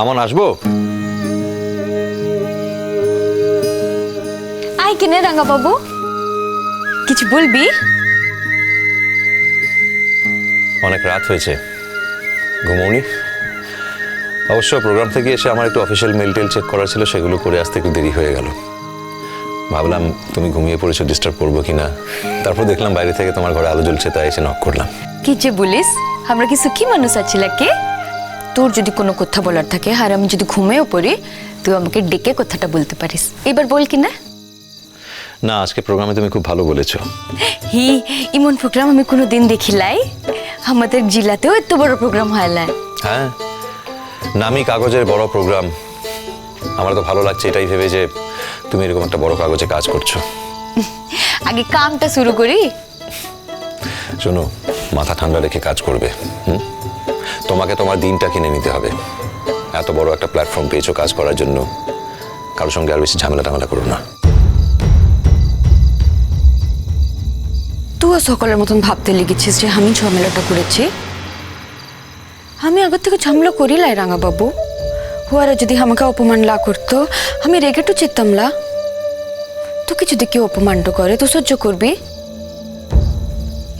আমন আসব? আয় কিনে রাঙা বাবু কিছু বলবি? অনেক রাত হয়েছে। ঘুমোনি অবশ্য প্রোগ্রাম থেকে এসে আমার একটু অফিসিয়াল মেল টেল চেক করার ছিল সেগুলো করে আসতে একটু দেরি হয়ে গেল। ভাবলাম তুমি ঘুমিয়ে পড়েছো ডিস্টার্ব করব কিনা? তারপর দেখলাম বাইরে থেকে তোমার ঘরে আলো জ্বলছে তাই এসে নক করলাম। কি যে বলিস আমরা কি সুখী মানুষ আছি লাকে? তোর যদি কোনো কথা বলার থাকে আর আমি যদি ঘুমেও পড়ি তুই আমাকে ডেকে কথাটা বলতে পারিস। এবার বল কি না না আজকে প্রোগ্রামে তুমি খুব ভালো বলেছ। হি ইমন প্রোগ্রাম আমি কোনো দিন দেখিলাই আমাদের জেলাতেও এত বড় প্রোগ্রাম হয় না। হ্যাঁ নামি কাগজের বড় প্রোগ্রাম আমার তো ভালো লাগছে এটাই ভেবে যে তুমি এরকম একটা বড় কাগজে কাজ করছ। আগে কামটা শুরু করি। শোনো মাথা ঠান্ডা রেখে কাজ করবে হুম? তোমাকে তোমার দিনটা কিনে নিতে হবে। এত বড় একটা প্ল্যাটফর্ম পেয়েছ কাজ করার জন্য। কারোর সঙ্গে আর বেশি ঝামেলা টামেলা করো না। তুইও সকলের মতন ভাবতে লেগেছিস যে আমি ঝামেলাটা করেছি? আমি আগের থেকে ঝামেলা করিলাই রাঙা বাবু হুয়ারা যদি আমাকে অপমান লা করতো, আমি রেগেটু চেতাম লা। তোকে যদি কেউ অপমানটা করে, তো সহ্য করবি?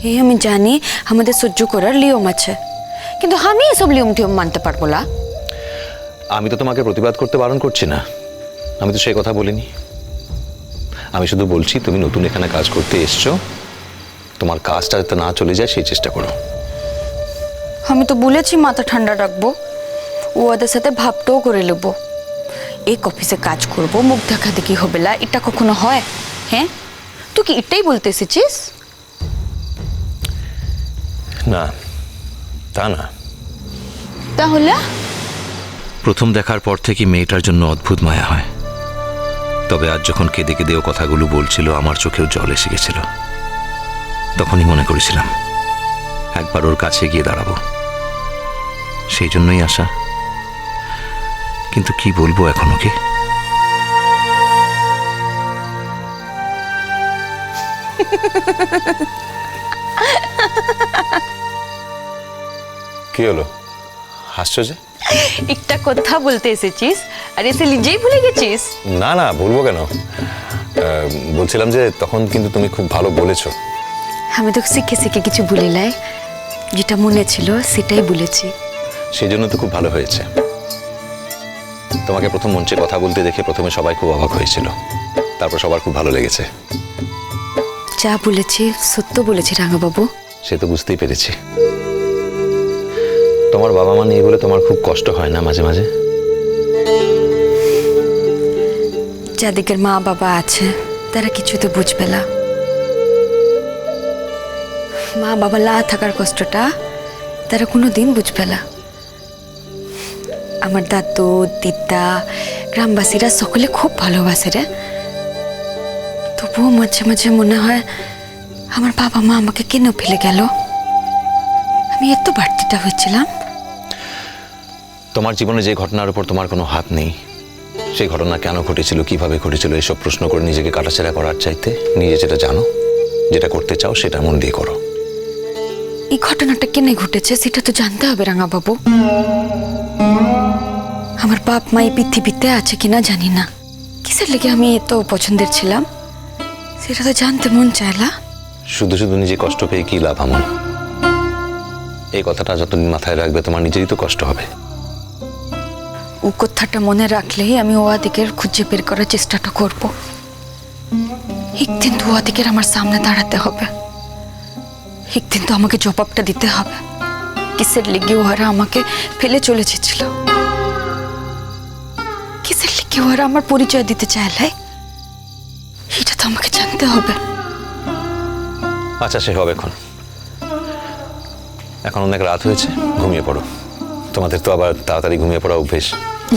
এই আমি জানি আমাদের সহ্য করার নিয়ম আছে। কিন্তু আমি এসব নিয়ম টিয়ম মানতে পারব না। আমি তো তোমাকে প্রতিবাদ করতে বারণ করছি না। আমি তো সেই কথা বলিনি। আমি শুধু বলছি তুমি নতুন এখানে কাজ করতে এসছো। তোমার কাজটা যাতে না চলে যায় সেই চেষ্টা করো। আমি তো বলেছি মাথা ঠান্ডা রাখব। ও ওদের সাথে ভাবটাও করে নেব। এই অফিসে কাজ করব মুখ দেখা দেখি হবে না এটা কখনো হয়? হ্যাঁ? তুই কি এটাই বলতে এসেছিস? না। তা না। তাহলে? প্রথম দেখার পর থেকে মেয়েটার জন্য অদ্ভুত মায়া হয়। তবে আজ যখন কেঁদে কেঁদে ও কথাগুলো বলছিল আমার চোখেও জল এসে গেছিল। তখনই মনে করেছিলাম একবার ওর কাছে গিয়ে দাঁড়াবো। সেই জন্যই আশা। কিন্তু কি বলব এখন ওকে? কি হলো? হাসছো যে? একটা কথা বলতে এসেছিস আর এসে নিজেই ভুলে গেছিস? না না বলব কেন? বলছিলাম যে তখন কিন্তু তুমি খুব ভালো বলেছ। আমি তো শিখে শিখে কিছু বলি লাই যেটা মনে ছিল সেটাই বলেছি। সেই জন্য তো খুব ভালো হয়েছে। তোমাকে প্রথম মঞ্চে কথা বলতে দেখে প্রথমে সবাই খুব অবাক হয়েছিল। তারপর সবার খুব ভালো লেগেছে। যা বলেছি সত্য বলেছি রাঙাবাবু। সে তো বুঝতেই পেরেছি। তোমার বাবা মা নেই বলে তোমার খুব কষ্ট হয় না মাঝে মাঝে? যাদিকের মা বাবা আছে, তারা কিছু তো বুঝবে না। মা বাবা লা থাকার কষ্টটা তারা কোনো দিন বুঝবে না। আমার দাদু, দিদা, গ্রামবাসীরা সকলে খুব ভালোবাসে রে। তবুও মাঝে মাঝে মনে হয় আমার বাবা মা আমাকে কেন ফেলে গেল? আমি এত বাড়তিটা হয়েছিলাম। তোমার জীবনে যে ঘটনার উপর তোমার কোনো হাত নেই সেই ঘটনা কেন ঘটেছিল কীভাবে ঘটেছিল এসব প্রশ্ন করে নিজেকে কাটাছেড়া করার চাইতে নিজে যেটা জানো যেটা করতে চাও সেটা মন দিয়ে করো। এই ঘটনাটা কেনে ঘটেছে সেটা তো জানতে হবে রাঙাবাবু। আমার বাপ মা এই পৃথিবীতে আছে কিনা জানি না। কিসের লেগে আমি এত পছন্দের ছিলাম? সেটা তো জানতে মন চাইলা শুধু শুধু নিজে কষ্ট পেয়ে কি লাভ আমার? এই কথাটা যতদিন মাথায় রাখবে তোমার নিজেরই তো কষ্ট হবে। কথাটা মনে রাখলেই আমি ওয়াদিকের খুঁজে বের করার চেষ্টাটা করব। একদিন তো ওয়াদিকের আমার সামনে দাঁড়াতে হবে। একদিন তো আমাকে জবাবটা দিতে হবে। কিসের লিগে ওহারা আমাকে ফেলে চলে যেছিল? কিসের লিগে ওহারা আমার পরিচয় দিতে চাইলে? এটা তো আমাকে জানতে হবে। আচ্ছা সে হবে এখন। এখন অনেক রাত হয়েছে, ঘুমিয়ে পড়ো। তোমাদের তো আবার তাড়াতাড়ি ঘুমিয়ে পড়া অভ্যেস।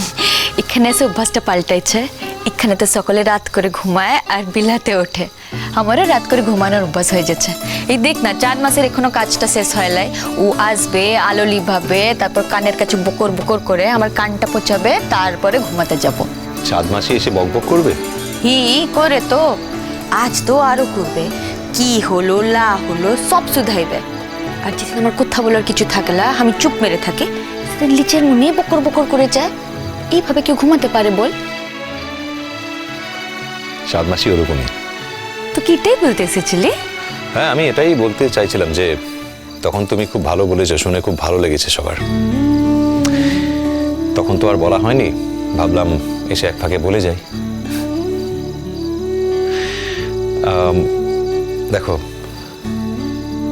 এখানে এসে অভ্যাসটা পাল্টাইছে। এখানে তো সকলে রাত করে ঘুমায় আর বিলাতে ওঠে। আমারও রাত করে ঘুমানোর অভ্যাস হয়ে যাচ্ছে। এই দেখ না চার মাসের এখনও কাজটা শেষ হয় নাই। ও আসবে আলো লিভাবে তারপর কানের কাছে বকর বকর করে আমার কানটা পচাবে তারপরে ঘুমাতে যাব। চাঁদ মাসে এসে বকবক করবে? হি করে তো। আজ তো আরও করবে। কি হলো লা হলো সব শুধাইবে। আর যেদিন আমার কথা বলার কিছু থাকে না আমি চুপ মেরে থাকি। সেদিন লিচের মনে বকর বকর করে যায়। এইভাবে কেউ ঘুমাতে পারে বল। সাত মাসই ওরকমই। তো কিটাই বলতে এসেছিলি? হ্যাঁ আমি এটাই বলতে চাইছিলাম যে তখন তুমি খুব ভালো বলেছ শুনে খুব ভালো লেগেছে সবার। তখন তো আর বলা হয়নি। ভাবলাম এসে এক ফাঁকে বলে যাই। দেখো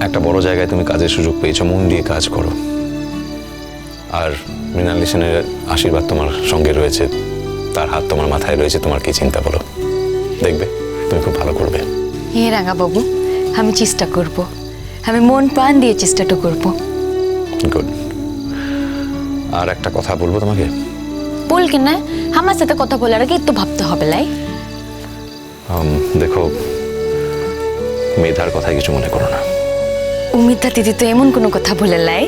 একটা বড় জায়গায় তুমি কাজের সুযোগ পেয়েছ মন দিয়ে কাজ করো। আর মৃণালী সেনের আশীর্বাদ তোমার সঙ্গে রয়েছে তার হাত তোমার মাথায় রয়েছে তোমার কি চিন্তা বলো? দেখবে তুমি খুব ভালো করবে। হে রাঙা বাবু আমি চেষ্টা করব। আমি মন প্রাণ দিয়ে চেষ্টাটা করব। গুড আর একটা কথা বলব তোমাকে? বল কি না আমার সাথে কথা বলার আগে একটু ভাবতে হবে লাই। দেখো মেধার কথায় কিছু মনে করো না। উমিতা দিদি তো এমন কোনো কথা বলে লাই।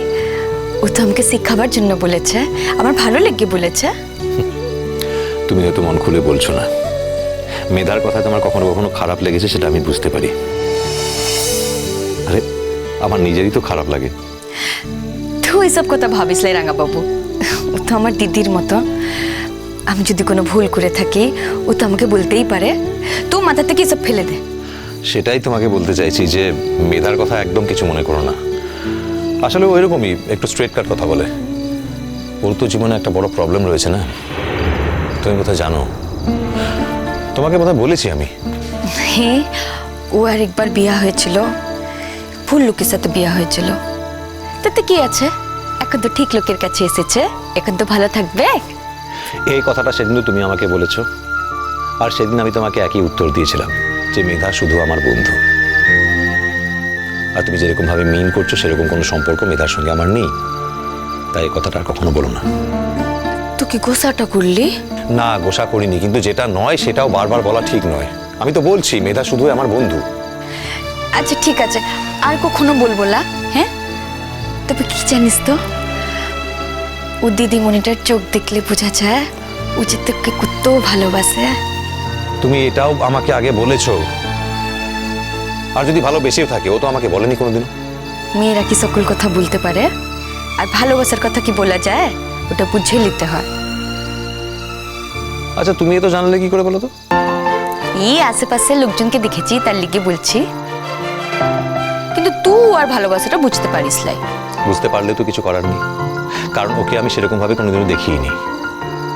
ও তো আমাকে শিখাবার জন্য বলেছে। আমার ভালো লেগে বলেছে। তুমি হয়তো মন খুলে বলছো না। মেধার কথা তোমার কখনো কখনো খারাপ লেগেছে সেটা আমি বুঝতে পারি। আরে আমার নিজেরই তো খারাপ লাগে। তুই এসব কথা ভাবিস লাই রাঙা বাবু ও তো আমার দিদির মতো। আমি যদি কোনো ভুল করে থাকি ও তো আমাকে বলতেই পারে। তো মাথা থেকে এসব ফেলে দে। সেটাই তোমাকে বলতে চাইছি যে মেধার কথা একদম কিছু মনে করো না। আসলে ওই রকমই একটু স্ট্রেট কাট কথা বলে। ওর তো জীবনে একটা বড় প্রবলেম রয়েছে না? তুমি কোথায় জানো। তোমাকে বোধহয় বলেছি আমি। হ্যাঁ ও আর একবার বিয়া হয়েছিল। ভুল লোকের সাথে বিয়া হয়েছিল। তাতে কি আছে? এখন তো ঠিক লোকের কাছে এসেছে। এখন তো ভালো থাকবে। এই কথাটা সেদিনও তুমি আমাকে বলেছ। আর সেদিন আমি তোমাকে একই উত্তর দিয়েছিলাম যে মেধা শুধু আমার বন্ধু। আর তুমি যেরকম ভাবে মিন করছ সেরকম কোনো সম্পর্ক মেধার সঙ্গে আমার নেই। তাই কথাটা আর কখনো বলো না। তো কি গোসাটা করলি? না গোসা করিনি কিন্তু যেটা নয় সেটাও বারবার বলা ঠিক নয়। আমি তো বলছি মেধা শুধু আমার বন্ধু। আচ্ছা ঠিক আছে। আর কখনো বলব না হ্যাঁ? তবে কি জানিস তো ও দিদিমণিটার চোখ দেখলে বোঝা যায় ও যে তোকে কত ভালোবাসে। তুমি এটাও আমাকে আগে বলেছ আর যদি ভালোবেসেও থাকে ও তো আমাকে বলেনি কোনোদিন মেয়েরা কি সকল কথা বলতে পারে? আর ভালোবাসার কথা কি বলা যায়? ওটা বুঝে নিতে হয়। আচ্ছা তুমি এ তো জানলে কি করে বলো তো? এই আশেপাশে লোকজনকে দেখেছি তার লিগে বলছি। কিন্তু তুই আর ভালোবাসাটা বুঝতে পারিস লাই। বুঝতে পারলে তো কিছু করার নেই। কারণ ওকে আমি সেরকম ভাবে কোনোদিনও দেখিনি।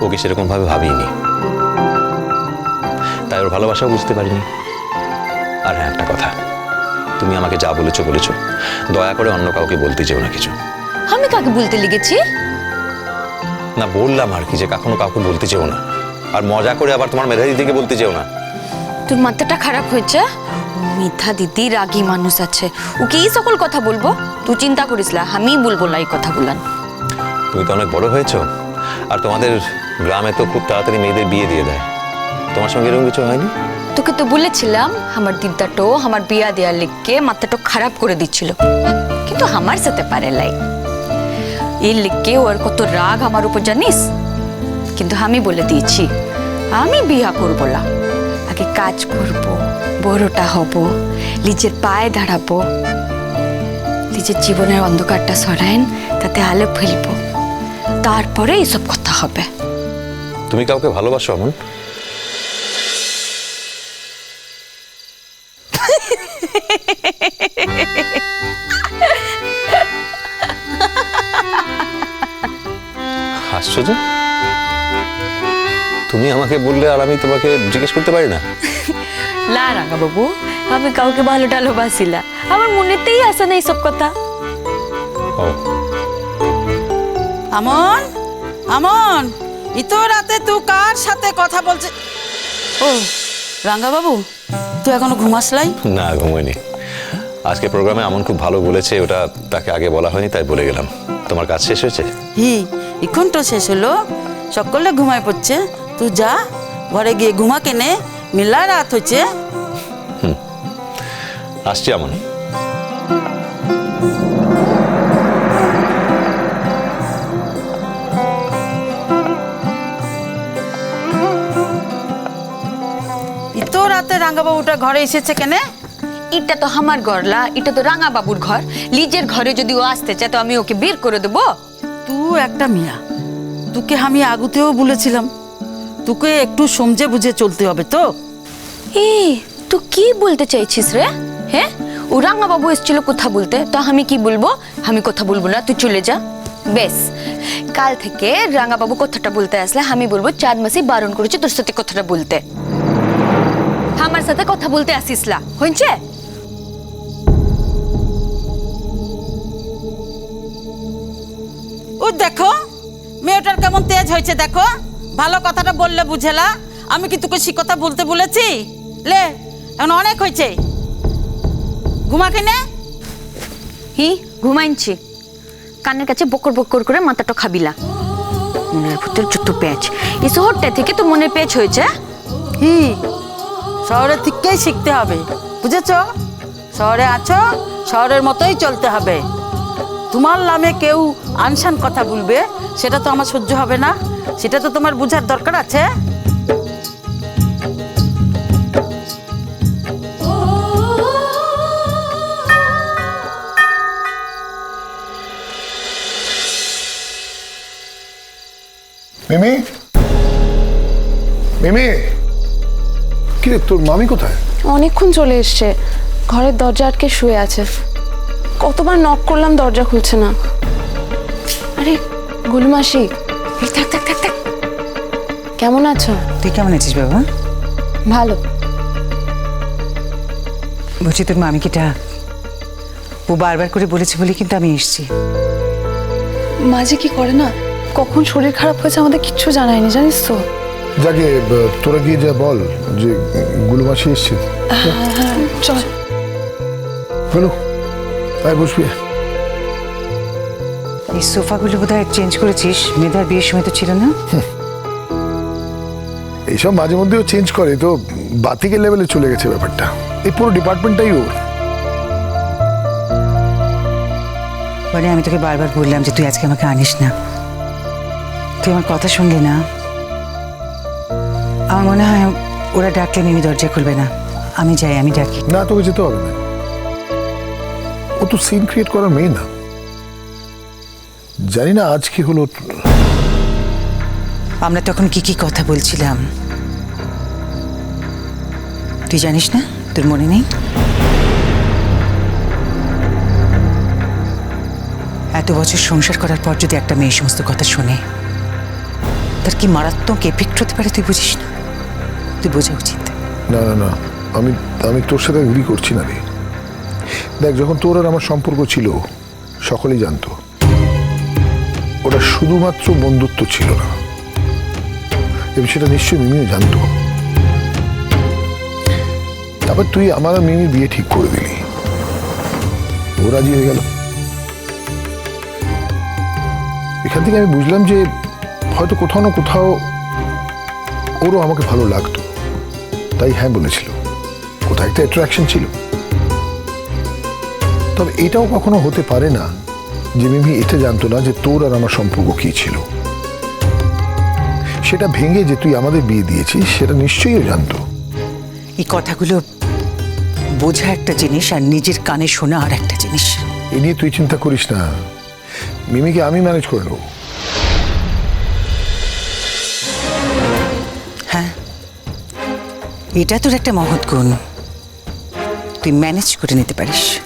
ওকে সেরকম ভাবে ভাবিনি। তাই ওর ভালোবাসাও বুঝতে পারিনি। আর হ্যাঁ একটা কথা। তুমি আমাকে যা বলেছ বলেছ। দয়া করে অন্য কাউকে বলতে যেও না কিছু। আমি কাকে বলতে লেগেছি? না বললাম আর কি যে কখনো কাউকে বলতে যেও না। আর মজা করে আবার তোমার মেধা দিদিকে বলতে যেও না। তোর মাথাটা খারাপ হয়েছে? মিথ্যা দিদি রাগী মানুষ আছে। ওকে এই সকল কথা বলব? তুই চিন্তা করিস না আমি বলব না এই কথা বলান তুমি তো অনেক বড় হয়েছো। আর তোমাদের গ্রামে তো খুব তাড়াতাড়ি মেয়েদের বিয়ে দিয়ে দেয়। তোমার সঙ্গে এরকম কিছু হয়নি? তোকে তো বলেছিলাম, আমার দিদাটো আমার বিয়া দেওয়ার লিখকে মাথাটা খারাপ করে দিচ্ছিল। কিন্তু আমার সাথে পারে লাই এই লিখকে ওর কত রাগ আমার উপর, জানিস? কিন্তু আমি বলে দিয়েছি, আমি বিয়া করব না। আগে কাজ করব, বড়টা হব, নিজের পায়ে দাঁড়াবো। নিজের জীবনের অন্ধকারটা সরাইন, তাতে আলো ফেলব। তারপরে এইসব কথা হবে। তুমি কাউকে ভালোবাসো এমন হাসছো যে তুমি আমাকে বললে আর আমি তোমাকে জিজ্ঞেস করতে পারি না? না রাঙা বাবু আমি কাউকে ভালো টালোবাসি না আমার মনেতেই আসে না এইসব কথা। আমন আমন ইতো রাতে তুই কার সাথে কথা বলছিস ও রাঙ্গা বাবু তুই এখনও ঘুমাসলাই না ঘুমাইনি আজকে প্রোগ্রামে আমন খুব ভালো বলেছে ওটা তাকে আগে বলা হয়নি তাই বলে গেলাম। তোমার কাজ শেষ হয়েছে? হি এখন তো শেষ হলো। সকলে ঘুমায় পড়ছে। তুই যা ঘরে গিয়ে ঘুমা কেনে। মিলা রাত হচ্ছে আসছি এমন ইতো রাঙ্গা বাবুটা ঘরে এসেছে কেনে? এটা তো আমার গরলা এটা তো রাঙা বাবুর ঘর। লিজের ঘরে যদি ও আসতে চায় তো আমি ওকে বের করে দেবো। তুই একটা মিয়া। তোকে আমি আগুতেও বলেছিলাম। তোকে একটু সমঝে বুঝে চলতে হবে তো। এই তুই কি বলতে চাইছিস রে? হ্যাঁ ও রাঙা বাবু এসেছিল কথা বলতে তো আমি কি বলব? আমি কথা বলব না তুই চলে যা। বেশ। কাল থেকে রাঙা বাবু কথাটা বলতে আসলে আমি বলব চার মাসে বারণ করেছি তোর সাথে কথাটা বলতে। আমার সাথে কথা বলতে আসিস না। হয়েছে ও দেখো মেয়েটার কেমন তেজ হয়েছে দেখো। ভালো কথাটা বললে বুঝেলা আমি কি তোকে সে কথা বলতে বলেছি? লে এখন অনেক হয়েছে। ঘুমা কিনে? হি ঘুমাইছি কানের কাছে বকর বকর করে মাথাটা খাবিলা মনের ভূতের যত পেঁচ। এই শহরটা থেকে তো মনের পেঁচ হয়েছে। হি শহরের থেকেই শিখতে হবে, বুঝেছ? শহরে আছো, শহরের মতোই চলতে হবে। তোমার নামে কেউ আনসান কথা বলবে, সেটা তো আমার সহ্য হবে না, সেটা তো তোমার বুঝার দরকার আছে। মিমি? মিমি? কি তোর মামি কোথায়? অনেকক্ষণ চলে এসছে। ঘরের দরজা আটকে শুয়ে আছে। কতবার নক করলাম দরজা খুলছে না। আরে গুলমাসি এই থাক থাক থাক থাক। কেমন আছো? তুই কেমন আছিস বাবা? ভালো। বলছি তোর মামিকে ডাক ও বারবার করে বলেছে বলে কিন্তু আমি এসেছি। মাঝে কি করে না? কখন শরীর খারাপ হয়েছে আমাদের কিচ্ছু জানায়নি জানিস তো? যাকে তোরা গিয়ে যা বল যে গুলুমাসি এসছে। চল। বসবি। এই সোফাগুলো বোধহয় চেঞ্জ করেছিস মেধার বিয়ের সময় তো ছিল না। এইসব মাঝে মধ্যেও চেঞ্জ করে তো বাতিকের লেভেলে চলে গেছে ব্যাপারটা। এই পুরো ডিপার্টমেন্টটাই ওর। মানে আমি তোকে বারবার বললাম যে তুই আজকে আমাকে আনিস না। তুই আমার কথা শুনলি না। আমার মনে হয় ওরা ডাকলে মিমি দরজা খুলবে না। আমি যাই আমি ডাকি। না তোকে যেতে হবে না। ও তো সিন ক্রিয়েট করার মেয়ে না। জানি না আজ কি হলো। আমরা তখন কি কি কথা বলছিলাম? তুই জানিস না? তোর মনে নেই? এত বছর সংসার করার পর যদি একটা মেয়ে সমস্ত কথা শোনে তার কি মারাত্মক এফেক্ট হতে পারে তুই বুঝিস না? তুই বোঝা উচিত। না না না। আমি আমি তোর সাথে এগ্রি করছি না রে। দেখ, যখন তোর আর আমার সম্পর্ক ছিল, সকলেই জানতো। ওটা শুধুমাত্র বন্ধুত্ব ছিল না। এবং সেটা নিশ্চয়ই মিমিও জানতো। তারপর তুই আমার মিমির বিয়ে ঠিক করে দিলি। ও রাজি হয়ে গেল। এখান থেকে আমি বুঝলাম যে হয়তো কোথাও না কোথাও ওরও আমাকে ভালো লাগতো। তাই হ্যাঁ বলেছিল। কোথায় একটা অ্যাট্রাকশন ছিল। তবে এটাও কখনো হতে পারে না যে মিমি এটা জানতো না যে তোর আর আমার সম্পর্ক কি ছিল। সেটা ভেঙে যে তুই আমাদের বিয়ে দিয়েছিস সেটা নিশ্চয়ই জানতো। এই কথাগুলো বোঝা একটা জিনিস আর নিজের কানে শোনা আর একটা জিনিস। এ নিয়ে তুই চিন্তা করিস না। মিমিকে আমি ম্যানেজ করে নেব। হ্যাঁ। এটা তোর একটা মহৎ গুণ। তুই ম্যানেজ করে নিতে পারিস।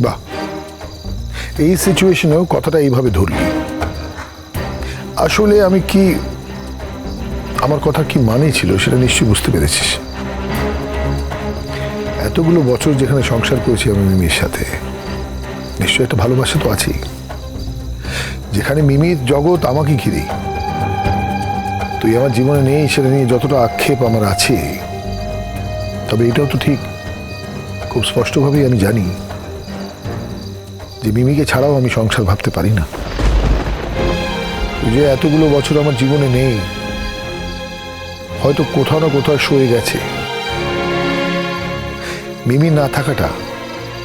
বাহ। এই সিচুয়েশনেও কথাটা এইভাবে ধরলি। আসলে আমি কি, আমার কথা কি মানে ছিল সেটা নিশ্চয়ই বুঝতে পেরেছিস। এতগুলো বছর যেখানে সংসার করেছি আমি মিমির সাথে, নিশ্চয়ই একটা ভালোবাসা তো আছেই। যেখানে মিমির জগৎ আমাকে ঘিরে। তুই আমার জীবনে নেই সেটা নিয়ে যতটা আক্ষেপ আমার আছে তবে এটাও তো ঠিক। খুব স্পষ্টভাবেই আমি জানি যে মিমিকে ছাড়াও আমি সংসার ভাবতে পারি না। যে এতগুলো বছর আমার জীবনে নেই, হয়তো কোথাও না কোথাও সয়ে গেছে। মিমি না থাকাটা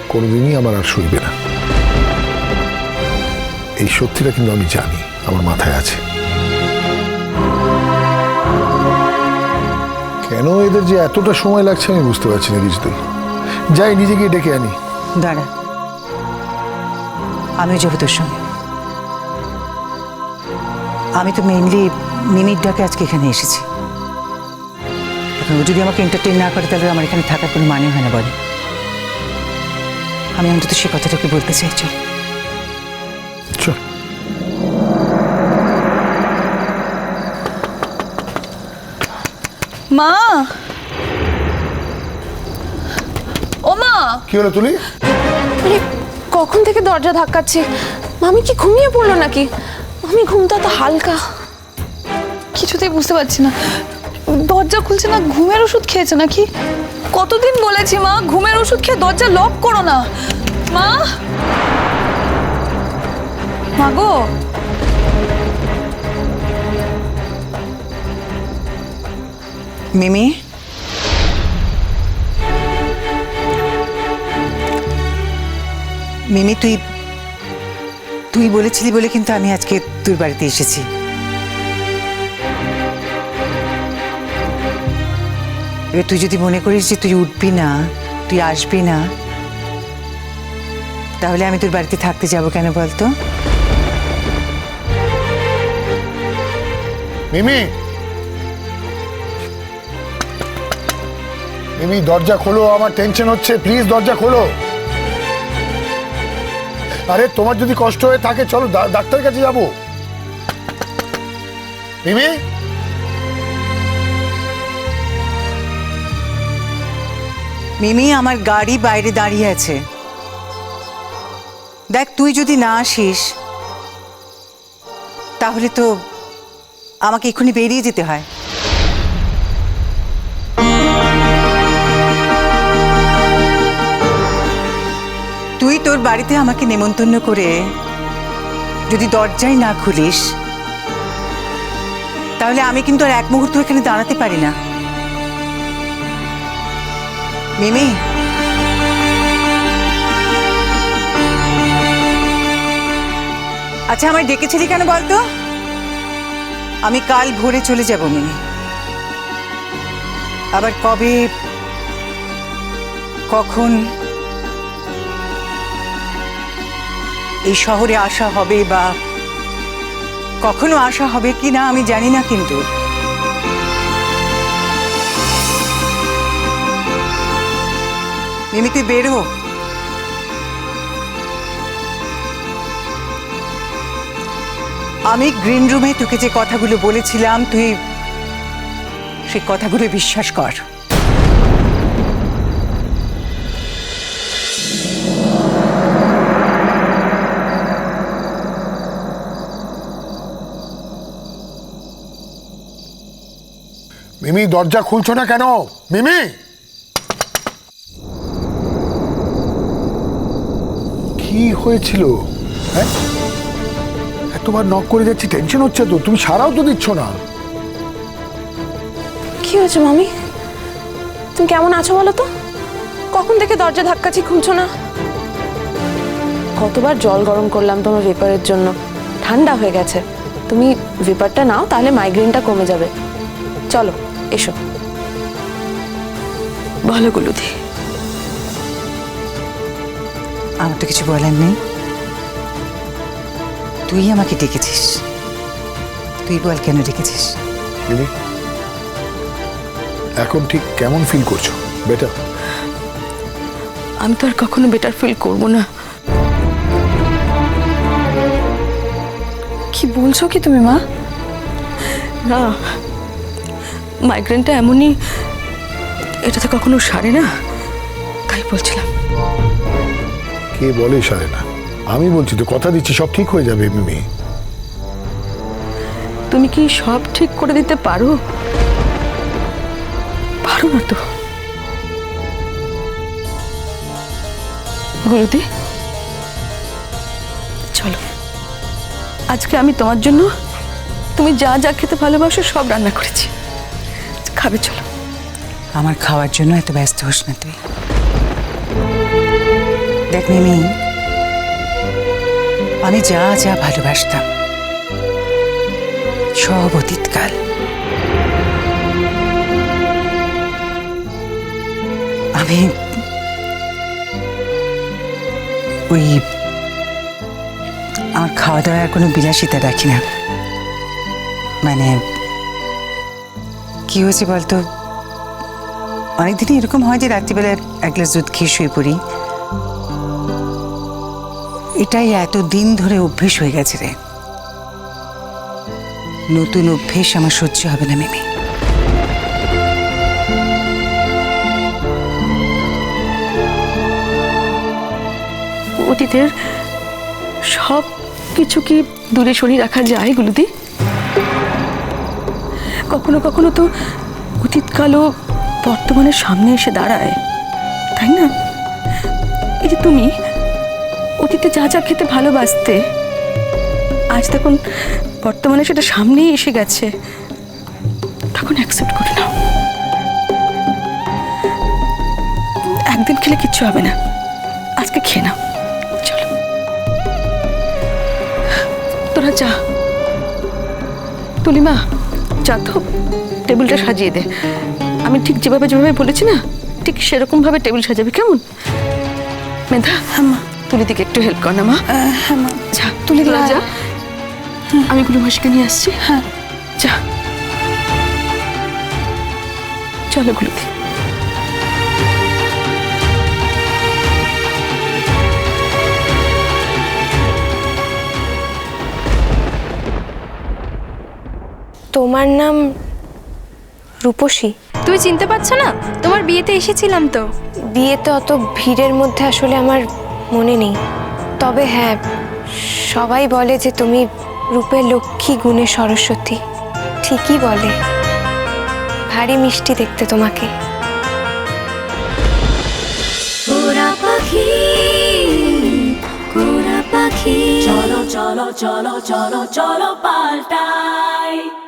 কোনোদিনই আমার আর সইবে না। এই সত্যিটা কিন্তু আমি জানি, আমার মাথায় আছে। কেন এদের যে এতটা সময় লাগছে আমি বুঝতে পারছি না কিছুতেই যাই নিজেকে ডেকে আনি। দাঁড়া। আমিও যাব তোর সঙ্গে। আমি তো মেইনলি মিমির ডাকে আজকে এখানে এসেছি। এখন ও যদি আমাকে এন্টারটেন না করে, তাহলে আমার এখানে থাকার কোনো মানে হয় না বলে। আমি অন্তত সে কথাটাকে বলতে চাই, চল। মা! ও মা! কি হলো তুলি? আরে কখন থেকে দরজা ধাক্কাচ্ছে? মামি কি ঘুমিয়ে পড়ল নাকি? মামি ঘুমটা তো হালকা। কিছুতেই বুঝতে পারছি না। দরজা খুলছে না ঘুমের ওষুধ খেয়েছে নাকি? কতদিন বলেছি মা ঘুমের ওষুধ খেয়ে দরজা লক করো না। মা! মা মিমি মিমি তুই তুই বলেছিলি বলে কিন্তু আমি আজকে তোর বাড়িতে এসেছি। এবার তুই যদি মনে করিস যে তুই উঠবি না, তুই আসবি না, তাহলে আমি তোর বাড়িতে থাকতে যাব কেন বলতো? মিমি মিমি দরজা খোলো, আমার টেনশন হচ্ছে। প্লিজ দরজা খোলো। আরে, তোমার যদি কষ্ট হয়ে থাকে, চলো ডাক্তারের কাছে যাব। মিমি মিমি, আমার গাড়ি বাইরে দাঁড়িয়ে আছে। দেখ, তুই যদি না আসিস, তাহলে তো আমাকে এক্ষুনি বেরিয়ে যেতে হয়। তুই তোর বাড়িতে আমাকে নেমন্তন্ন করে যদি দরজাই না খুলিস, তাহলে আমি কিন্তু আর এক মুহূর্ত এখানে দাঁড়াতে পারি না। মিমি? আচ্ছা আমায় ডেকেছিলি কেন বলতো? আমি কাল ভোরে চলে যাব, মিমি। আবার কবে, কখন এই শহরে আসা হবে বা কখনো আসা হবে কি না আমি জানি না কিন্তু। মিমি, তুই বেরো আমি গ্রিন রুমে তোকে যে কথাগুলো বলেছিলাম, তুই সেই কথাগুলো বিশ্বাস কর। মিমি, দরজা খুলছো না কেন? মিমি? কি হয়েছিল? হ্যাঁ? নক করে যাচ্ছি টেনশন হচ্ছে তো, তুমি সারাও তো দিচ্ছ না। কি হয়েছে মামি? তুমি কেমন আছো বলো তো? কখন থেকে দরজা ধাক্কাচ্ছি খুলছো না? কতবার জল গরম করলাম তোমার ভেপারের জন্য। ঠান্ডা হয়ে গেছে। তুমি ভেপারটা নাও, তাহলে মাইগ্রেনটা কমে যাবে। চলো। এসো। ভালো গুলুদি আমার তো কিছু বলার নেই। তুই আমাকে ডেকেছিস। তুই বল কেন ডেকেছিস? এখন ঠিক কেমন ফিল করছ? বেটার আমি তো আর কখনো বেটার ফিল করব না। কি বলছো কি তুমি মা? না মাইগ্রেনটা এমনই এটাতে কখনো সারে না? তাই বলছিলাম। কে বলে সারে না? আমি বলছি তো কথা দিচ্ছি সব ঠিক হয়ে যাবে মিমি। তুমি কি সব ঠিক করে দিতে পারো? পারো না তো। গুরুদি চলো। আজকে আমি তোমার জন্য তুমি যা যা খেতে ভালোবাসো সব রান্না করেছি। খাবে, চলো। আমার খাওয়ার জন্য এত ব্যস্ত হোস না তুই। দেখ মিমি, আমি যা যা ভালোবাসতাম, সব অতীতকাল। আমি ওই আমার খাওয়া দাওয়ার কোনো বিলাসিতা রাখি না। মানে কি হয়েছে বলতো? অনেকদিনই এরকম হয় যে রাত্রিবেলা এক গ্লাস দুধ খেয়ে শুয়ে পড়ি। এটাই এত দিন ধরে অভ্যেস হয়ে গেছে রে। নতুন অভ্যেস আমার সহ্য হবে না, মিমি। অতীতের সব কিছু কি দূরে সরিয়ে রাখা যায়, গুলুদি? কখনো কখনো তো অতীতকালও বর্তমানের সামনে এসে দাঁড়ায়, তাই না? এই যে তুমি, অতীতে যা যা খেতে ভালোবাসতে, আজ তখন বর্তমানে সেটা সামনেই এসে গেছে। তখন অ্যাকসেপ্ট করে নাও। একদিন খেলে কিচ্ছু হবে না। আজকে খেয়ে নাও। চলো। তোরা যা। তুলিমা যা তো টেবিলটা সাজিয়ে দে। আমি ঠিক যেভাবে যেভাবে বলেছি না ঠিক সেরকম ভাবে টেবিল সাজাবি কেমন? মেধা হ্যাঁ মা। তুলি দিকে একটু হেল্প কর না মা। হ্যাঁ মা। যা তুলি দিয়ে যা। আমি গুলো মাসিকে নিয়ে আসছি। হ্যাঁ। যা। চলো গুলো গুলোদি। তোমার নাম রূপসী? তুমি চিনতে পারছ না? তোমার বিয়েতে এসেছিলাম তো। বিয়েতে অত ভিড়ের মধ্যে আসলে আমার মনে নেই। তবে হ্যাঁ সবাই বলে যে তুমি রূপে লক্ষ্মী গুণে সরস্বতী। ঠিকই বলে। ভারী মিষ্টি দেখতে তোমাকে। চলো চলো চলো চলো চলো পাল্টাই।